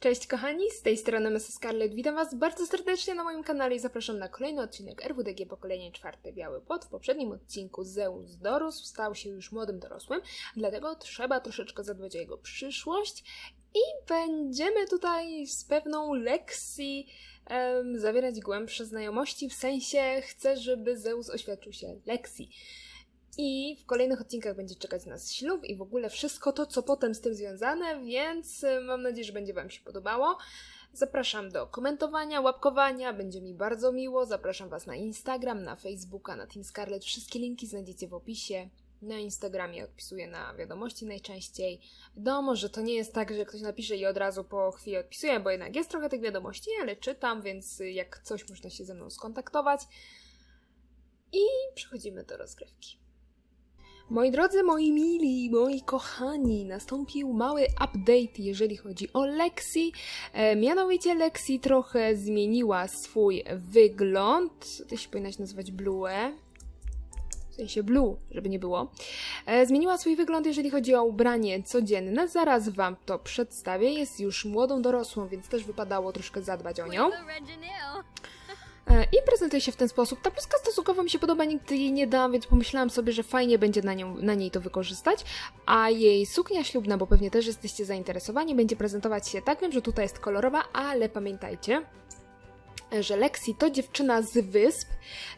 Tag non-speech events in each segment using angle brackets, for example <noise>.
Cześć kochani, z tej strony Mesa Scarlett. Witam Was bardzo serdecznie na moim kanale i zapraszam na kolejny odcinek RWDG Pokolenie Czwarte Biały Płot. W poprzednim odcinku Zeus dorósł, stał się już młodym dorosłym, dlatego trzeba troszeczkę zadbać o jego przyszłość i będziemy tutaj z pewną lekcji em, zawierać głębsze znajomości, w sensie chcę, żeby Zeus oświadczył się lekcji. I w kolejnych odcinkach będzie czekać nas ślub i w ogóle wszystko to, co potem z tym związane, więc y, mam nadzieję, że będzie Wam się podobało. Zapraszam do komentowania, łapkowania, będzie mi bardzo miło. Zapraszam Was na Instagram, na Facebooka, na Team Scarlet. Wszystkie linki znajdziecie w opisie. Na Instagramie odpisuję na wiadomości najczęściej. Wiadomo, że to nie jest tak, że ktoś napisze i od razu po chwili odpisuję, bo jednak jest trochę tych wiadomości, ale czytam, więc y, jak coś można się ze mną skontaktować. I przechodzimy do rozgrywki. Moi drodzy, moi mili, moi kochani, nastąpił mały update, jeżeli chodzi o Lexi. E, mianowicie Lexi trochę zmieniła swój wygląd. To się powinnaś nazywać Blue. W sensie Blue, żeby nie było. E, zmieniła swój wygląd, jeżeli chodzi o ubranie codzienne. Zaraz wam to przedstawię. Jest już młodą dorosłą, więc też wypadało troszkę zadbać o nią. E, I prezentuje się w ten sposób. Ta bluzka stosunkowo mi się podoba, nigdy jej nie dam, więc pomyślałam sobie, że fajnie będzie na, nią, na niej to wykorzystać. A jej suknia ślubna, bo pewnie też jesteście zainteresowani, będzie prezentować się tak. Wiem, że tutaj jest kolorowa, ale pamiętajcie, że Lexi to dziewczyna z wysp,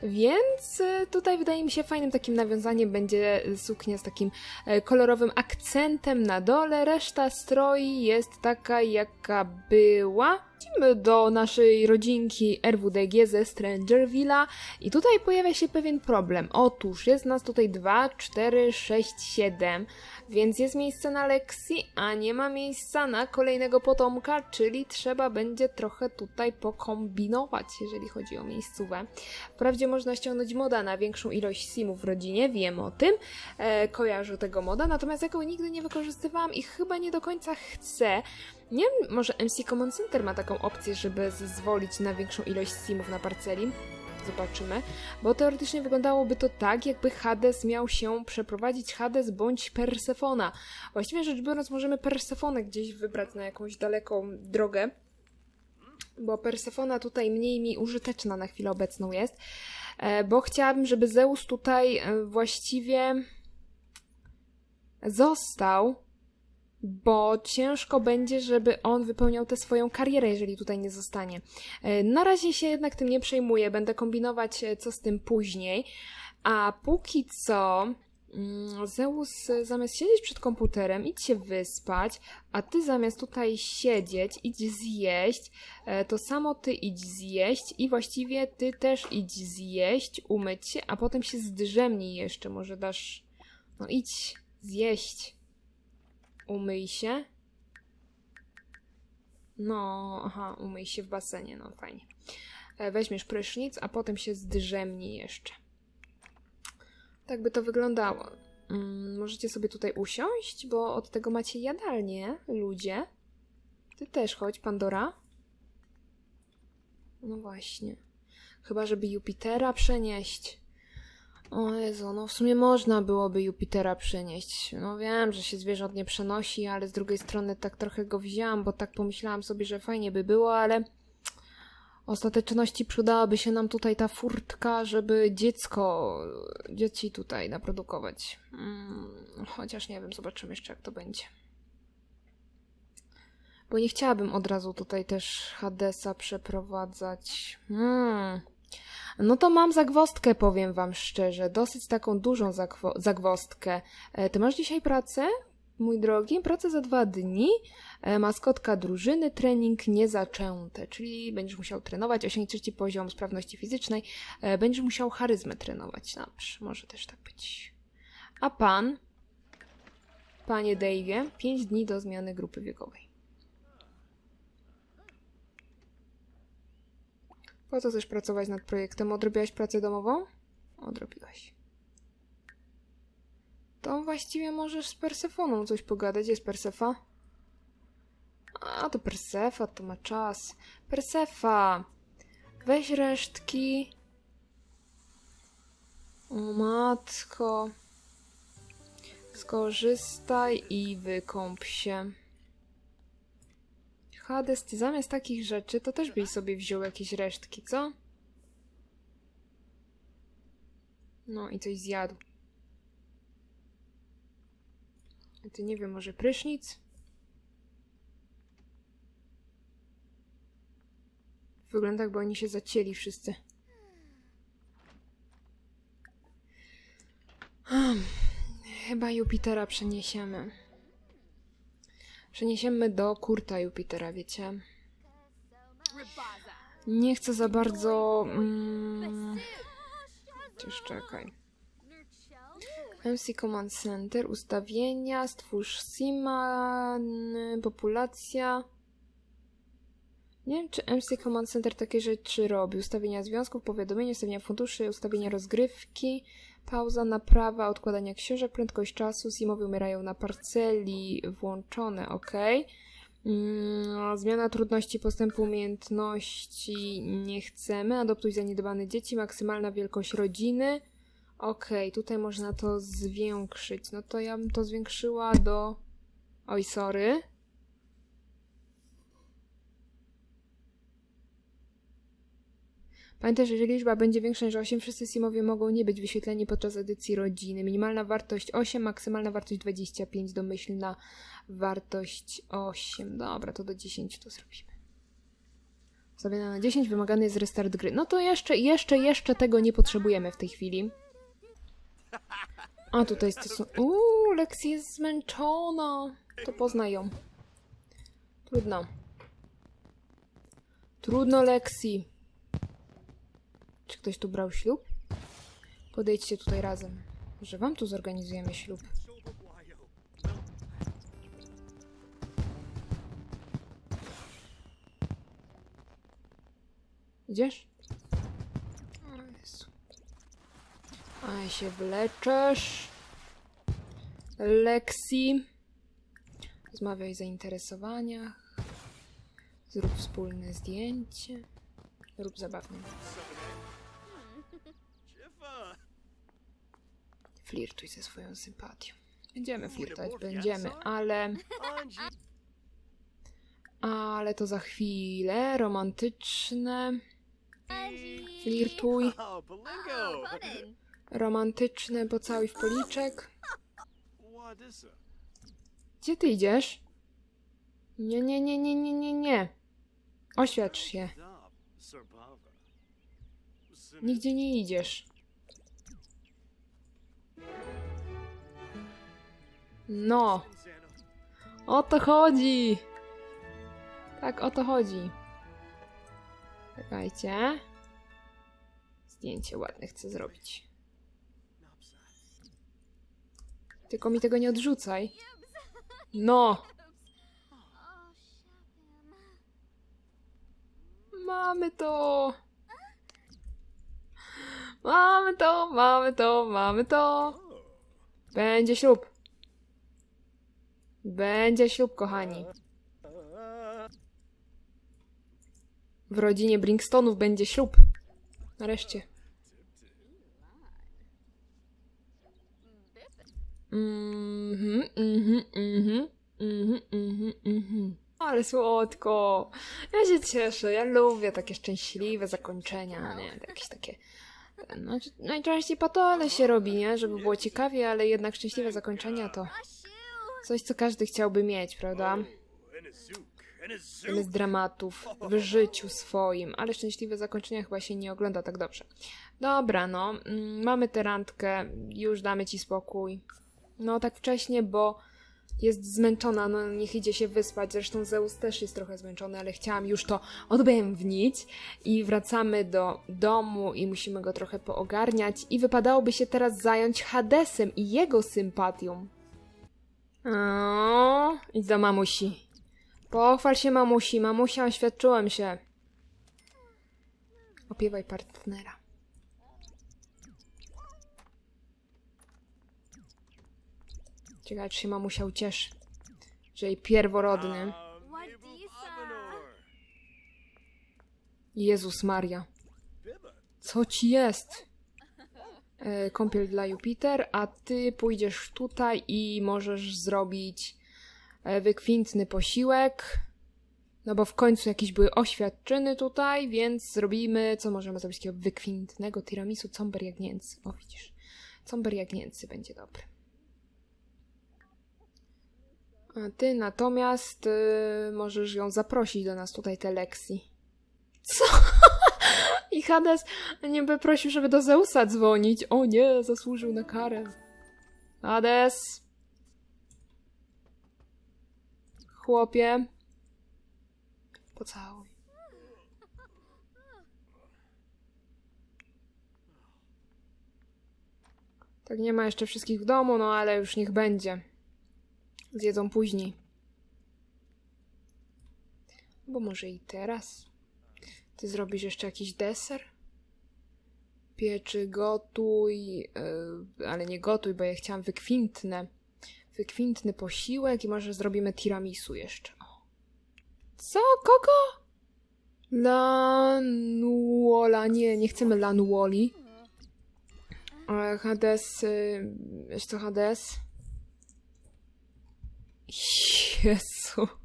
więc e, tutaj wydaje mi się fajnym takim nawiązaniem będzie suknia z takim e, kolorowym akcentem na dole. Reszta stroi jest taka, jaka była. Idziemy do naszej rodzinki RWDG ze Strangervilla i tutaj pojawia się pewien problem. Otóż jest nas tutaj 2, 4, 6, 7, więc jest miejsce na Lexi, a nie ma miejsca na kolejnego potomka, czyli trzeba będzie trochę tutaj pokombinować, jeżeli chodzi o miejscówę. Wprawdzie można ściągnąć moda na większą ilość simów w rodzinie, wiem o tym, e, kojarzę tego moda, natomiast ja nigdy nie wykorzystywałam i chyba nie do końca chcę. Nie wiem, może MC Common Center ma taką opcję, żeby zezwolić na większą ilość simów na parceli. Zobaczymy, bo teoretycznie wyglądałoby to tak, jakby Hades miał się przeprowadzić Hades bądź Persefona. Właściwie rzecz biorąc, możemy Persefonę gdzieś wybrać na jakąś daleką drogę, bo Persefona tutaj mniej mi użyteczna na chwilę obecną jest, e, bo chciałabym, żeby Zeus tutaj e, właściwie został, bo ciężko będzie, żeby on wypełniał tę swoją karierę, jeżeli tutaj nie zostanie. E, Na razie się jednak tym nie przejmuję, będę kombinować, e, co z tym później. A póki co, mm, Zeus, e, zamiast siedzieć przed komputerem, idź się wyspać, a ty zamiast tutaj siedzieć, idź zjeść, to samo ty idź zjeść i właściwie ty też idź zjeść, umyć się, a potem się zdrzemnij jeszcze, może dasz... No idź zjeść. Umyj się. No, aha, umyj się w basenie, no fajnie. E, Weźmiesz prysznic, a potem się zdrzemnij jeszcze. Tak by to wyglądało. Mm, możecie sobie tutaj usiąść, bo od tego macie jadalnię, ludzie. Ty też chodź, Pandora. No właśnie. Chyba, żeby Jupitera przenieść. O Jezu, no w sumie można byłoby Jupitera przenieść. No wiem, że się zwierząt nie przenosi, ale z drugiej strony tak trochę go wzięłam, bo tak pomyślałam sobie, że fajnie by było, ale ostateczności przydałaby się nam tutaj ta furtka, żeby dziecko, dzieci tutaj naprodukować. Mm, chociaż nie wiem, zobaczymy jeszcze jak to będzie. Bo nie chciałabym od razu tutaj też Hadesa przeprowadzać. Hmm. No to mam zagwostkę, powiem wam szczerze. Dosyć taką dużą zagwo- zagwostkę. E, Ty masz dzisiaj pracę? Mój drogi, pracę za dwa dni. E, Maskotka drużyny, trening niezaczęte, czyli będziesz musiał trenować, osiągnąć trzeci poziom sprawności fizycznej, e, będziesz musiał charyzmę trenować. Dobrze, może też tak być. A pan, panie Dave'ie, pięć dni do zmiany grupy wiekowej. Po co chcesz pracować nad projektem? Odrobiłaś pracę domową? Odrobiłaś. To właściwie możesz z Persefoną coś pogadać. Jest Persefa? A, to Persefa, to ma czas. Persefa! Weź resztki. O matko. Skorzystaj i wykąp się. Hades, ty zamiast takich rzeczy, to też byś sobie wziął jakieś resztki, co? No i coś zjadł. A ty nie wiem, może prysznic? Wygląda jakby oni się zacięli wszyscy. Chyba Jupitera przeniesiemy. Przeniesiemy do kurta Jupitera, wiecie? Nie chcę za bardzo... Mm, czekaj. MC Command Center, ustawienia, stwórz SIMA, populacja. Nie wiem, czy MC Command Center takie rzeczy robi. Ustawienia związków, powiadomienia, ustawienia funduszy, ustawienia rozgrywki, pauza, naprawa, odkładania książek, prędkość czasu, SIMowie umierają na parceli, włączone, ok. Mm, zmiana trudności postępu umiejętności nie chcemy. Adoptuj zaniedbane dzieci, maksymalna wielkość rodziny. Okej, tutaj można to zwiększyć. No to ja bym to zwiększyła do. Oj, sorry. Pamiętaj, że jeżeli liczba będzie większa niż 8, wszyscy simowie mogą nie być wyświetleni podczas edycji rodziny. Minimalna wartość 8, maksymalna wartość 25, domyślna wartość 8. Dobra, to do 10 to zrobimy. Ustawiona na 10, wymagany jest restart gry. No to jeszcze, jeszcze, jeszcze tego nie potrzebujemy w tej chwili. A tutaj stosunek. Uuu, Lexi jest zmęczona. To poznają. Trudno. Trudno, Lexi. Ktoś tu brał ślub? Podejdźcie tutaj razem. Może wam tu zorganizujemy ślub. Idziesz? O Jezu. A się wleczesz. Lexi. Rozmawiaj o zainteresowaniach. Zrób wspólne zdjęcie. Rób zabawnie. Flirtuj ze swoją sympatią. Będziemy flirtować, będziemy, ale... Ale to za chwilę. Romantyczne. Flirtuj. Romantyczne, pocałuj w policzek. Gdzie ty idziesz? Nie, nie, nie, nie, nie, nie, nie. Oświadcz się. Nigdzie nie idziesz. No, o to chodzi. Tak, o to chodzi. Czekajcie. Zdjęcie ładne chcę zrobić. Tylko mi tego nie odrzucaj. No, mamy to. Mamy to, mamy to, mamy to. Będzie ślub. Będzie ślub, kochani. W rodzinie Brinkstonów będzie ślub. Nareszcie. Mhm, mhm, mhm, mhm, mhm, mhm. Ale słodko. Ja się cieszę. Ja lubię takie szczęśliwe zakończenia, nie? Jakieś takie... Znaczy, najczęściej po to, ale się robi, nie? Żeby było ciekawie, ale jednak szczęśliwe zakończenia to coś, co każdy chciałby mieć, prawda? Tyle z dramatów w życiu swoim, ale szczęśliwe zakończenia chyba się nie ogląda tak dobrze. Dobra, no, mm, mamy tę randkę, już damy ci spokój. No, tak wcześnie, bo jest zmęczona, no niech idzie się wyspać. Zresztą Zeus też jest trochę zmęczony, ale chciałam już to odbębnić i wracamy do domu i musimy go trochę poogarniać i wypadałoby się teraz zająć Hadesem i jego sympatią. O, idź do mamusi. Pochwal się mamusi, mamusia, oświadczyłem się. Opiewaj partnera. Ciekawe, czy się mamusia ucieszy, że jej pierworodny. Jezus Maria. Co ci jest? E, kąpiel dla Jupiter, a ty pójdziesz tutaj i możesz zrobić e, wykwintny posiłek. No bo w końcu jakieś były oświadczyny tutaj, więc zrobimy, co możemy zrobić takiego wykwintnego tiramisu comber jagnięcy. O widzisz, comber jagnięcy będzie dobry. A ty natomiast y, możesz ją zaprosić do nas tutaj, te Lexi. Co? I Hades niby prosił, żeby do Zeusa dzwonić. O nie, zasłużył na karę. Hades. Chłopie. Pocałuj. Tak nie ma jeszcze wszystkich w domu, no ale już niech będzie. Zjedzą później. Bo może i teraz. Ty zrobisz jeszcze jakiś deser? Pieczy, gotuj, yy, ale nie gotuj, bo ja chciałam wykwintne. Wykwintny posiłek i może zrobimy tiramisu jeszcze. Co? Kogo? Lanuola. Nie, nie chcemy lanuoli. E, Hades, y, wiesz co Hades? Jezu.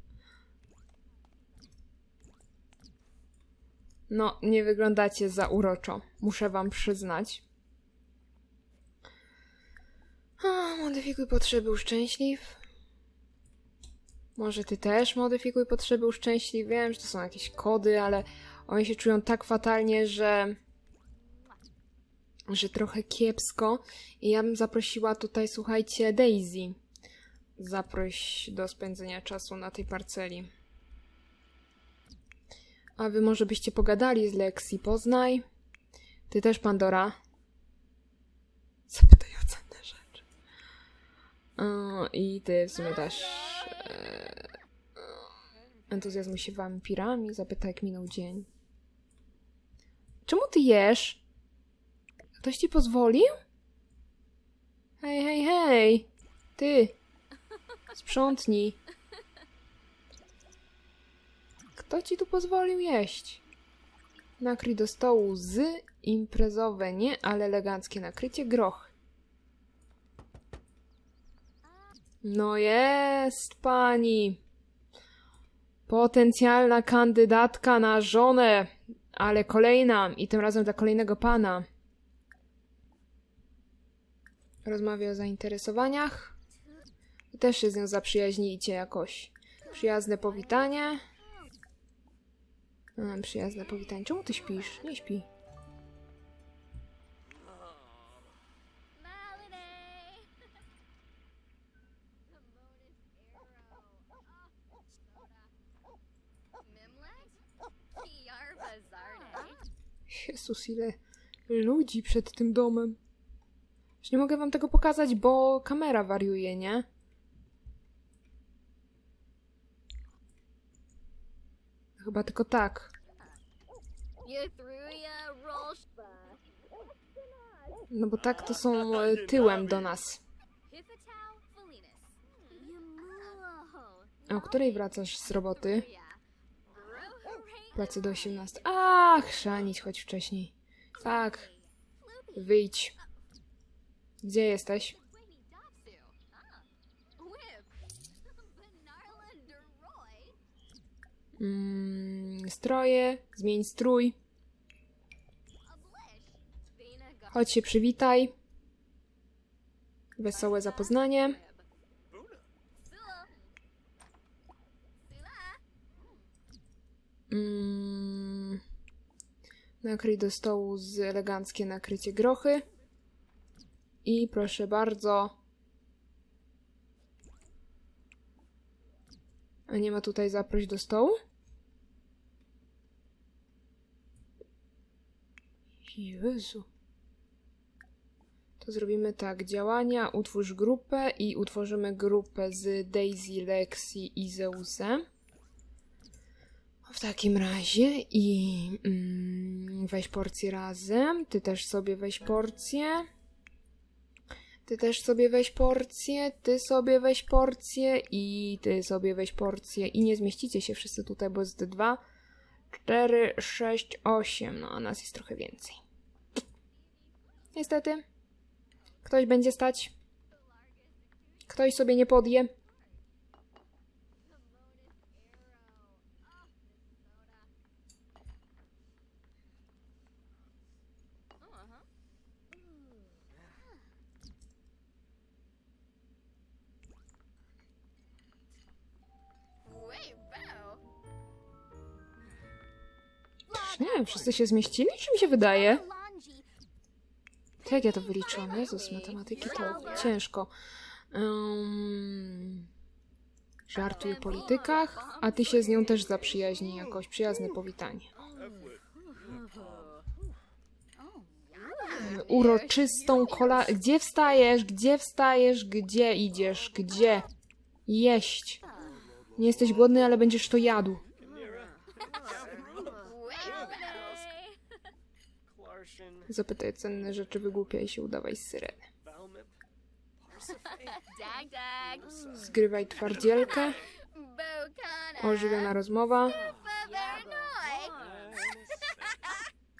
No, nie wyglądacie za uroczo, muszę wam przyznać. A, modyfikuj potrzeby uszczęśliw. Może ty też modyfikuj potrzeby uszczęśliw. Wiem, że to są jakieś kody, ale oni się czują tak fatalnie, że że trochę kiepsko. I ja bym zaprosiła tutaj, słuchajcie, Daisy. Zaproś do spędzenia czasu na tej parceli. A wy może byście pogadali z Lexi, poznaj. Ty też, Pandora. Zapytaj o cenne rzeczy. I ty w sumie też. Yy, entuzjazmuj się wampirami, zapytaj jak minął dzień. Czemu ty jesz? Ktoś ci pozwolił? Hej, hej, hej! Ty! Sprzątnij. Kto ci tu pozwolił jeść? Nakryj do stołu z imprezowe nie, ale eleganckie nakrycie groch. No jest pani. Potencjalna kandydatka na żonę, ale kolejna i tym razem dla kolejnego pana. Rozmawia o zainteresowaniach. Też się z nią zaprzyjaźnijcie jakoś. Przyjazne powitanie. A, przyjazne powitanie. Czemu ty śpisz? Nie śpi. Jezus, ile ludzi przed tym domem. Już nie mogę wam tego pokazać, bo kamera wariuje, nie? Chyba tylko tak. No bo tak to są e, tyłem do nas. A o której wracasz z roboty? Pracy do 18. Ach, szanić, chodź wcześniej. Tak, wyjdź. Gdzie jesteś? Mm, stroje, zmień strój. Chodź się przywitaj. Wesołe zapoznanie. Mm, nakryj do stołu z eleganckie nakrycie grochy. I proszę bardzo. A nie ma tutaj zaproś do stołu? Jezu. To zrobimy tak. Działania, utwórz grupę i utworzymy grupę z Daisy, Lexi i Zeusem. W takim razie i mm, weź porcję razem. Ty też sobie weź porcję. Ty też sobie weź porcję, ty sobie weź porcję i ty sobie weź porcję. I nie zmieścicie się wszyscy tutaj, bo jest 2, 4, 6, 8. No, a nas jest trochę więcej. Niestety. Ktoś będzie stać? Ktoś sobie nie podje? Wszyscy się zmieścili, czy mi się wydaje? Jak ja to wyliczyłam? Jezus, matematyki to ciężko. Um, żartuj o politykach, a ty się z nią też zaprzyjaźnij jakoś. Przyjazne powitanie. Uroczystą kola... Gdzie wstajesz? Gdzie wstajesz? Gdzie idziesz? Gdzie? Jeść. Nie jesteś głodny, ale będziesz to jadł. Zapytaj cenne rzeczy, wygłupiaj się, udawaj z syreny. Dag, dag. Zgrywaj twardzielkę. Ożywiona rozmowa.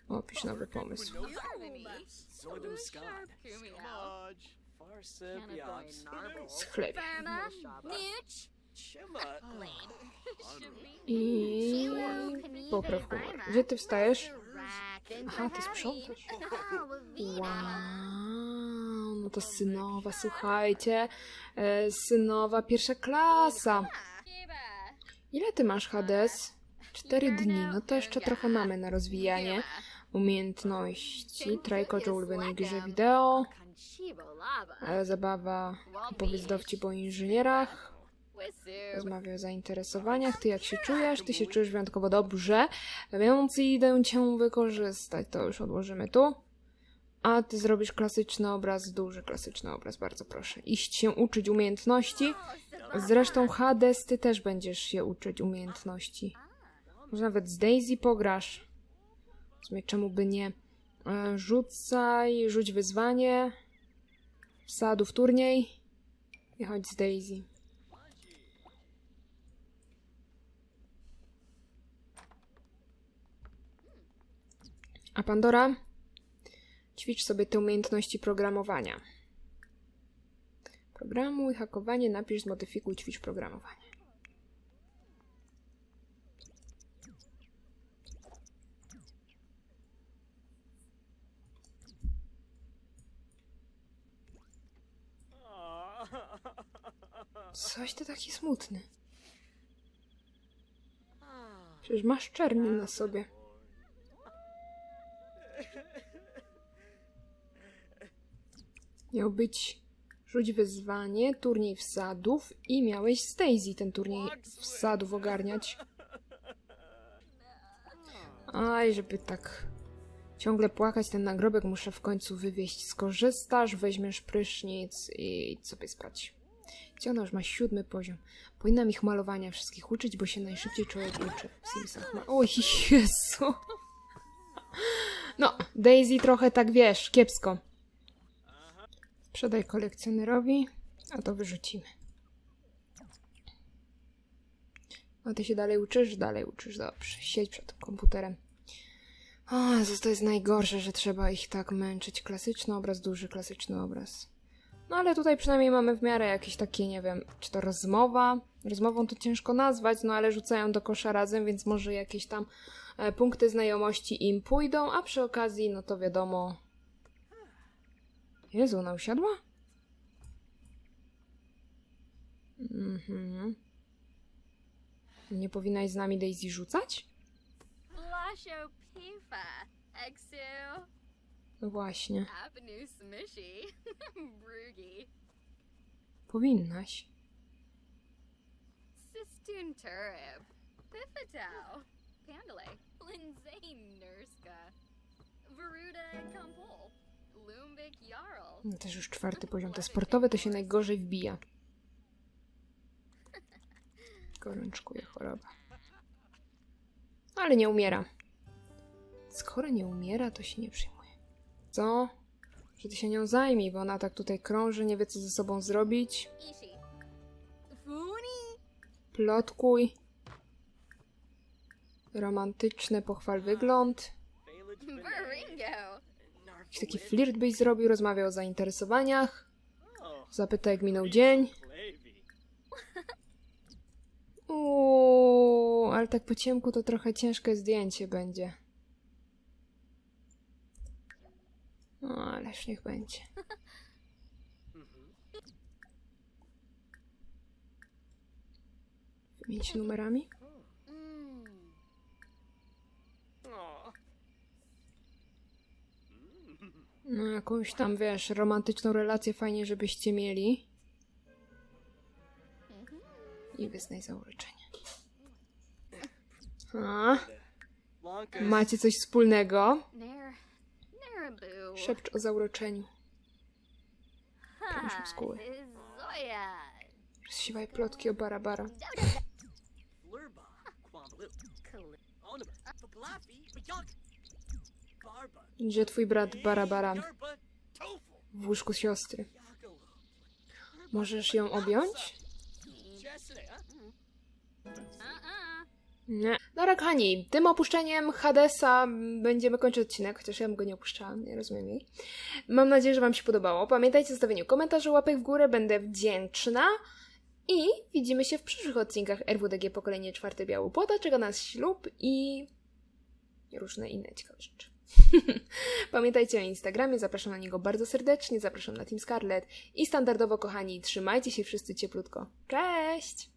Opisz nowy pomysł. Schleb. I popraw humor. Gdzie ty wstajesz? Aha, ty sprzątasz. Wow. Wow, no to synowa, słuchajcie. E, synowa pierwsza klasa. Ile ty masz Hades? Cztery dni, no to jeszcze trochę mamy na rozwijanie umiejętności. Trajkocz o ulubionej grze wideo. E, zabawa, opowiedz dowcip o inżynierach. Rozmawiaj o zainteresowaniach. Ty jak się czujesz? Ty się czujesz wyjątkowo dobrze, więc idę cię wykorzystać. To już odłożymy tu. A ty zrobisz klasyczny obraz, duży klasyczny obraz, bardzo proszę. Iść się uczyć umiejętności. Zresztą Hades, ty też będziesz się uczyć umiejętności. Może nawet z Daisy pograsz. W sumie czemu by nie? E, Rzucaj, rzuć wyzwanie. Wsadu w turniej. I chodź z Daisy. A Pandora? Ćwicz sobie te umiejętności programowania. Programuj, hakowanie, napisz, zmodyfikuj, ćwicz programowanie. Coś ty taki smutny. Przecież masz czerni na sobie. Miał być rzuć wyzwanie, turniej wsadów i miałeś Daisy ten turniej wsadów ogarniać. Aj, żeby tak ciągle płakać ten nagrobek muszę w końcu wywieźć. Skorzystasz, weźmiesz prysznic i sobie spać. Gdzie już ma siódmy poziom? Powinnam ich malowania wszystkich uczyć, bo się najszybciej człowiek uczy w Simsach. Ma... Jezu. No, Daisy trochę tak wiesz, kiepsko. Sprzedaj kolekcjonerowi, a to wyrzucimy. A ty się dalej uczysz? Dalej uczysz, dobrze. Siedź przed komputerem. O, to jest najgorsze, że trzeba ich tak męczyć. Klasyczny obraz, duży klasyczny obraz. No ale tutaj przynajmniej mamy w miarę jakieś takie, nie wiem, czy to rozmowa. Rozmową to ciężko nazwać, no ale rzucają do kosza razem, więc może jakieś tam e, punkty znajomości im pójdą, a przy okazji, no to wiadomo. Jezu, ona usiadła? Mhm. Nie powinnaś z nami Daisy rzucać? Blasho Pifa. Exu. No właśnie, Avenue Smishy. <laughs> Broogie. powinnaś. Sistun Turib. Piffatau. Pandale. Lindsay Nurska. Veruda Kampol. No też już czwarty poziom. Te sportowe to się najgorzej wbija. Gorączkuje choroba. Ale nie umiera. Skoro nie umiera, to się nie przyjmuje. Co? Że ty się nią zajmij, bo ona tak tutaj krąży, nie wie co ze sobą zrobić. Plotkuj. Romantyczny pochwal wygląd. Jakiś taki flirt byś zrobił, rozmawiał o zainteresowaniach. Zapytaj, jak minął dzień. <laughs> Uuu, ale tak po ciemku to trochę ciężkie zdjęcie będzie. No, ależ niech będzie. <laughs> Wymień się numerami. Mm. Aw. No, jakąś tam, wiesz, romantyczną relację fajnie, żebyście mieli. I wyznaj zaureczenie. A, macie coś wspólnego? Szepcz o zauroczeniu. Proszę skóły. Zoya. Rozsiewaj plotki o Barabara. Flurba. Gdzie twój brat Barabara w łóżku siostry? Możesz ją objąć? Nie. Dobra, kochani, tym opuszczeniem Hadesa będziemy kończyć odcinek, chociaż ja bym go nie opuszczałam, nie rozumiem jej. Mam nadzieję, że Wam się podobało. Pamiętajcie o zostawieniu komentarzy, łapek w górę, będę wdzięczna. I widzimy się w przyszłych odcinkach RWDG Pokolenie Czwarte Biały Płota, czeka nas ślub i różne inne ciekawe rzeczy. <laughs> Pamiętajcie o Instagramie, zapraszam na niego bardzo serdecznie, zapraszam na Team Scarlet i standardowo, kochani, trzymajcie się wszyscy cieplutko. Cześć!